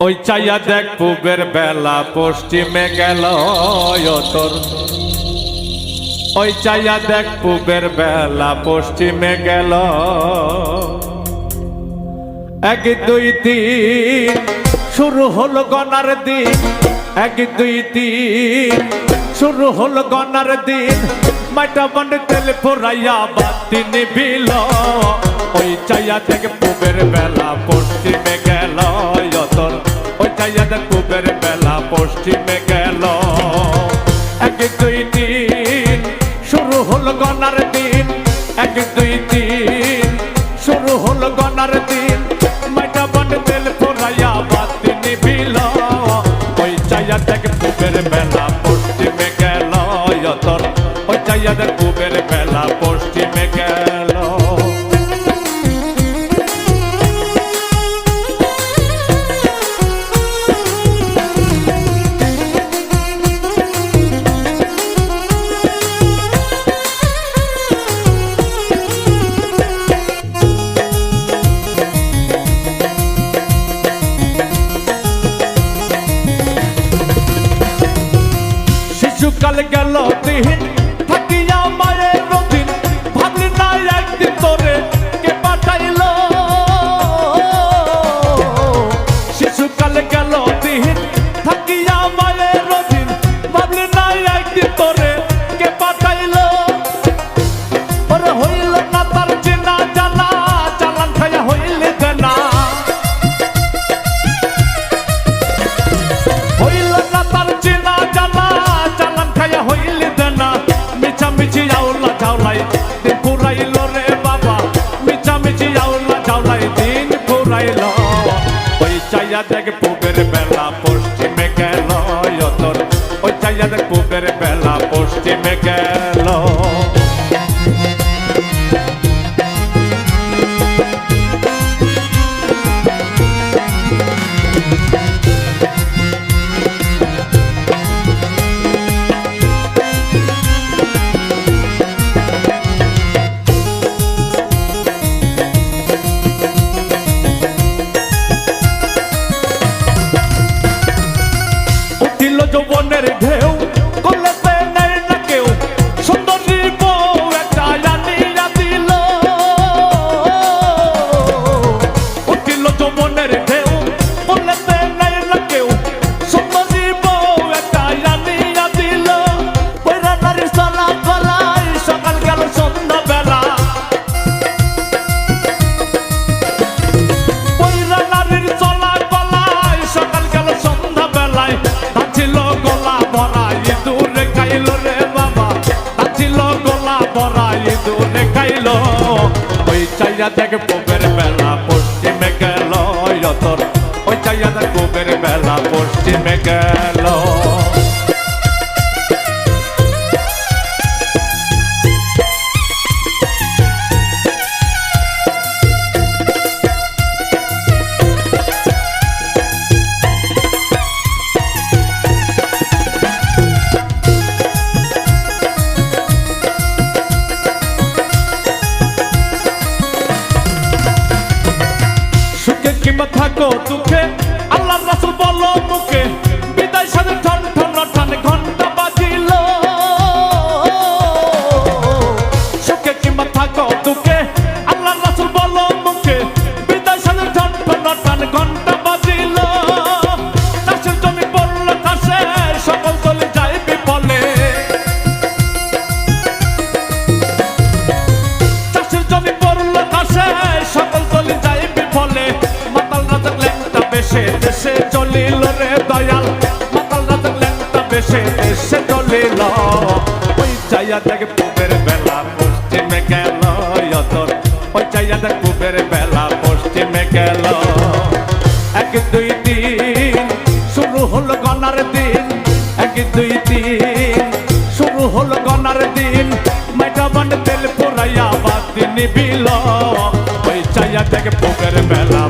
ওই চাইয়া দেখ পূবের বেলা, পশ্চিমে গেল তোর। ওই চাইয়া দেখ পূবের বেলা, পশ্চিমে গেল। এক দুই তিন, শুরু হলো গনার দিন। এক দুই তিন, শুরু হলো গনার দিন। মাইটা বন্ড তেল ফোরাইয়া বাতি নিবিল। ওই চাইয়া দেখ পূবের বেলা, পশ্চিমে দিন, এক, দুই, তিন। শুরু হলো গনার দিন, মাইটা বন্ড তেল ফোরাইয়া বাতি নিবিল ওই চাইয়া দেখ পূবের বেলা পশ্চিমে গেল ওই চাইয়া দেখ শিশুকাল গেল দিন। থাকিয়া ওই চাইয়া দেখ পুবের বেলা পশ্চিমে যৌবনের ঢেউ কলেতে নেই না কেউ। সুন্দরী বউ একটা জানিয়া দিল উঠিল যৌবনের ঢেউ কলেতে নেই না কেউ। সুন্দরী বউ একটা জানিয়া দিল পয়রা নারী চলা কলাই সকাল গেল সন্ধ্যা বেলা পয়রা নারীর চলা গলায়, সকাল গেল সন্ধ্যা ছিল ওই চাইয়া থেকে পোপের বেলা, পশ্চিমে গেল তোর ওই চাইয়া থেকে পোপের বেলা, পশ্চিমে গেল। থাকো দুঃখে আল্লাহ রাসুল বলো মুখে। চলিল ওই চাইয়া দেখ পুবের বেলা পশ্চিমে গেল তোর ওই চাইয়া দেখ পুবের বেলা পশ্চিমে গেল। এক, দুই, তিন, শুরু হলো গনার দিন। এক, দুই, তিন, শুরু হলো গনার দিন। মাইটা বান্ড তেল পোড়াইয়া বাতি নিবিল। ওই চাইয়া থেকে পুকের বেলা